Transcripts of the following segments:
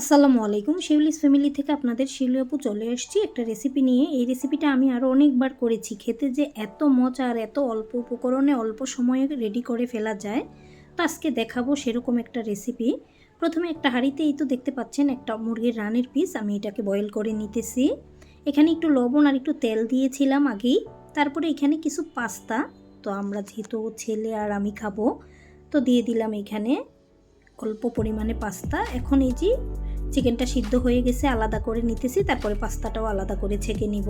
আসসালামু আলাইকুম। শিউলিস ফ্যামিলি থেকে আপনাদের শিউলি আপু চলে এসেছি একটা রেসিপি নিয়ে। এই রেসিপিটা আমি আরও অনেকবার করেছি। খেতে যে এত মজা আর এত অল্প উপকরণে অল্প সময়ে রেডি করে ফেলা যায়, তো আজকে দেখাবো সেরকম একটা রেসিপি প্রথমে একটা হাঁড়িতে, এই তো দেখতে পাচ্ছেন, একটা মুরগির রানের পিস আমি এটাকে বয়েল করে নিতেছি। এখানে একটু লবণ আর একটু তেল দিয়েছিলাম আগেই। তারপরে এখানে কিছু পাস্তা। তো আমরা যেহেতু ছেলে আর আমি খাব, তো দিয়ে দিলাম এখানে। অল্প পরিমাণে পাস্তা। এখন এই যে চিকেনটা সিদ্ধ হয়ে গেছে, আলাদা করে নিতেছি, তারপরে পাস্তাটাও আলাদা করে ছেঁকে নিব।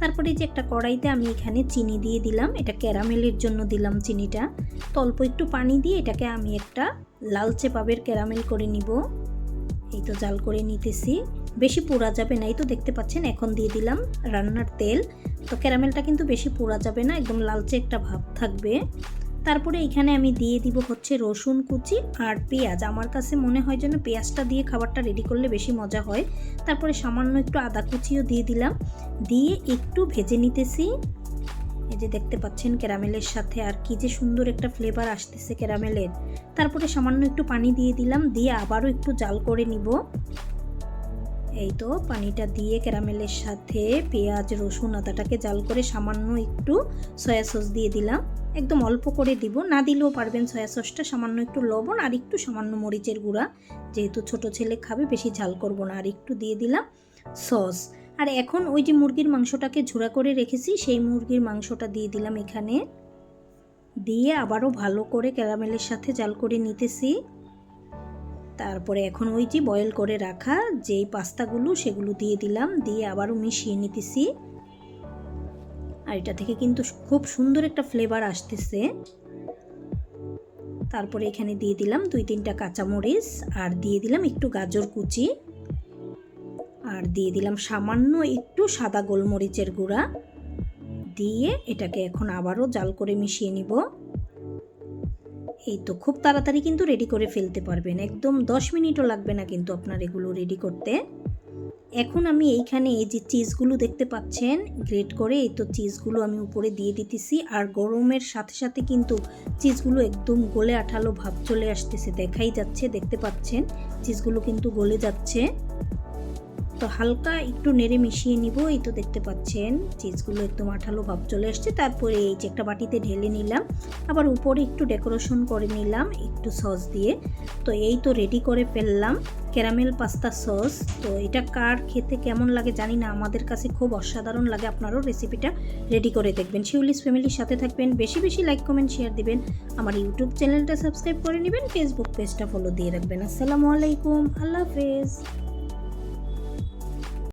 তারপরে যে একটা কড়াইতে আমি এখানে চিনি দিয়ে দিলাম, এটা ক্যারামেলের জন্য দিলাম চিনিটা। তো অল্প একটু পানি দিয়ে এটাকে আমি একটা লালচে পাবের ক্যারামেল করে নিব। এই তো জাল করে নিতেছি। বেশি পোড়া যাবে না, এই তো দেখতে পাচ্ছেন, এখন দিয়ে দিলাম রান্নার তেল। তো ক্যারামেলটা কিন্তু বেশি পোড়া যাবে না, একদম লালচে একটা ভাব থাকবে। তারপরে এখানে আমি দিয়ে দিব হচ্ছে রসুন কুচি আর পেঁয়াজ। আমার কাছে মনে হয় যেন পেঁয়াজটা দিয়ে খাবারটা রেডি করলে বেশি মজা হয়। তারপরে সামান্য একটু আদা কুচিও দিয়ে দিলাম। দিয়ে একটু ভেজে নিতেছি। এই যে দেখতে পাচ্ছেন ক্যারামেলের সাথে আর কি যে সুন্দর একটা ফ্লেভার আসতেছে ক্যারামেলের। তারপরে সামান্য একটু পানি দিয়ে দিলাম। দিয়ে আবারও একটু জাল করে নিব। এই তো পানিটা দিয়ে ক্যারামেলের সাথে পেঁয়াজ, রসুন আদাটাকে জাল করে সামান্য একটু সয়া সস দিয়ে দিলাম। একদম অল্প করে দিব। না দিলেও পারবেন সয়া সসটা, সামান্য একটু লবণ আর একটু সামান্য মরিচের গুঁড়া। যেহেতু ছোট ছেলে খাবে, বেশি ঝাল করব না। আর একটু দিয়ে দিলাম সস। আর এখন ওই যে মুরগির মাংসটাকে ঝুড়া করে রেখেছি, সেই মুরগির মাংসটা দিয়ে দিলাম এখানে। দিয়ে আবারও ভালো করে ক্যারামেলের সাথে জাল করে নিতেছি। তারপরে এখন ওই যে বয়েল করে রাখা, যেই পাস্তাগুলো সেগুলো দিয়ে দিলাম, দিয়ে আবারও মিশিয়ে নিতেছি। আর এটা থেকে কিন্তু খুব সুন্দর একটা ফ্লেভার আসতেছে। তারপরে এখানে দিয়ে দিলাম দুই তিনটা কাঁচামরিচ, আর দিয়ে দিলাম একটু গাজর কুচি। আর দিয়ে দিলাম সামান্য একটু সাদা গোলমরিচের গুঁড়া। দিয়ে এটাকে এখন আবারও জাল করে মিশিয়ে নিব। এই তো খুব তাড়াতাড়ি কিন্তু রেডি করে ফেলতে পারবেন। একদম দশ মিনিটও লাগবে না কিন্তু আপনার এগুলো রেডি করতে। এখন আমি এইখানে এই যে চিজগুলো দেখতে পাচ্ছেন গ্রেট করে এই তো চিজগুলো আমি উপরে দিয়ে দিতেছি। আর গরমের সাথে সাথে কিন্তু চিজগুলো একদম গলে আঠালো ভাব চলে আসতেছে, দেখাই যাচ্ছে, দেখতে পাচ্ছেন? চিজগুলো কিন্তু গলে যাচ্ছে। তো হালকা একটু নেড়ে মিশিয়ে নিব। এই তো দেখতে পাচ্ছেন, চিজগুলো একদম আঠালো ভাব চলে আসছে তারপরে এই যে একটা বাটিতে ঢেলে নিলাম। আবার উপরে একটু ডেকোরেশন করে নিলাম একটু সস দিয়ে। তো এই তো রেডি করে ফেললাম ক্যারামেল পাস্তা সস। তো এটা কার খেতে কেমন লাগে জানি না, আমাদের কাছে খুব অসাধারণ লাগে। আপনারও রেসিপিটা রেডি করে দেখবেন। শিউলিস ফ্যামিলির সাথে থাকবেন। বেশি বেশি লাইক, কমেন্ট, শেয়ার দিবেন। আমার ইউটিউব চ্যানেলটা সাবস্ক্রাইব করে নেবেন। ফেসবুক পেজটা ফলো দিয়ে রাখবেন। আসসালামু আলাইকুম। আল্লাহ হাফেজ।